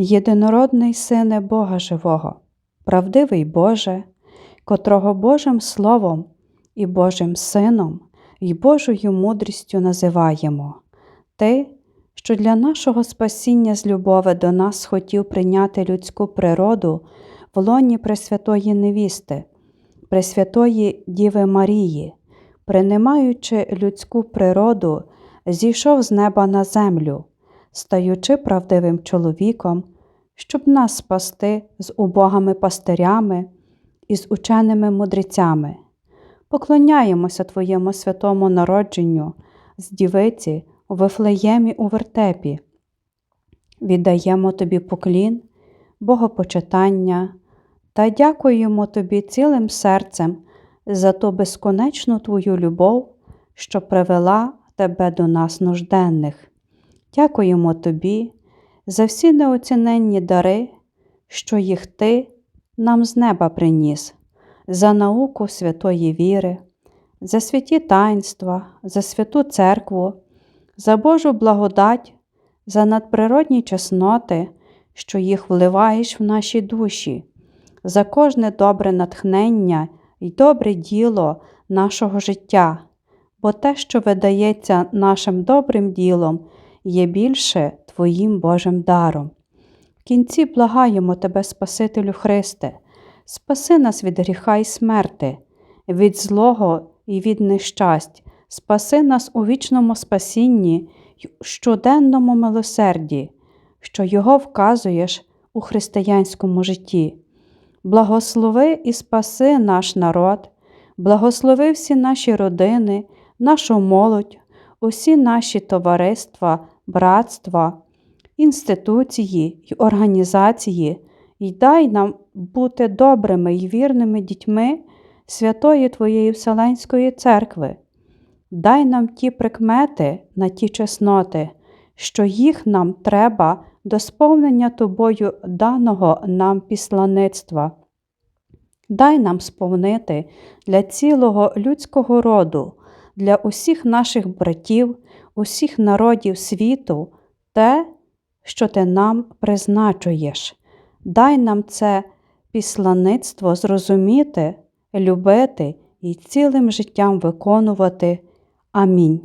Єдинородний Сине Бога Живого, правдивий Боже, котрого Божим Словом і Божим Сином і Божою мудрістю називаємо, Ти, що для нашого спасіння з любови до нас хотів прийняти людську природу в лоні Пресвятої Невісти, Пресвятої Діви Марії, приймаючи людську природу, зійшов з неба на землю, стаючи правдивим чоловіком, щоб нас спасти з убогими пастирями і з ученими мудрецями. Поклоняємося Твоєму святому народженню з дівиці у Вифлеємі у вертепі. Віддаємо Тобі поклін, богопочитання та дякуємо Тобі цілим серцем за ту безконечну Твою любов, що привела Тебе до нас нужденних. Дякуємо Тобі за всі неоціненні дари, що їх Ти нам з неба приніс, за науку святої віри, за святі таїнства, за святу церкву, за Божу благодать, за надприродні чесноти, що їх вливаєш в наші душі, за кожне добре натхнення і добре діло нашого життя, бо те, що видається нашим добрим ділом, є більше Твоїм Божим даром. В кінці благаємо Тебе, Спасителю Христе, спаси нас від гріха і смерти, від злого і від нещасть, спаси нас у вічному спасінні й щоденному милосерді, що Його вказуєш у християнському житті. Благослови і спаси наш народ, благослови всі наші родини, нашу молодь, усі наші товариства, братства, інституції й організації, і дай нам бути добрими й вірними дітьми святої Твоєї Вселенської церкви. Дай нам ті прикмети на ті чесноти, що їх нам треба до сповнення Тобою даного нам післаництва. Дай нам сповнити для цілого людського роду, для усіх наших братів, усіх народів світу те, що ти нам призначуєш. Дай нам це післаництво зрозуміти, любити і цілим життям виконувати. Амінь.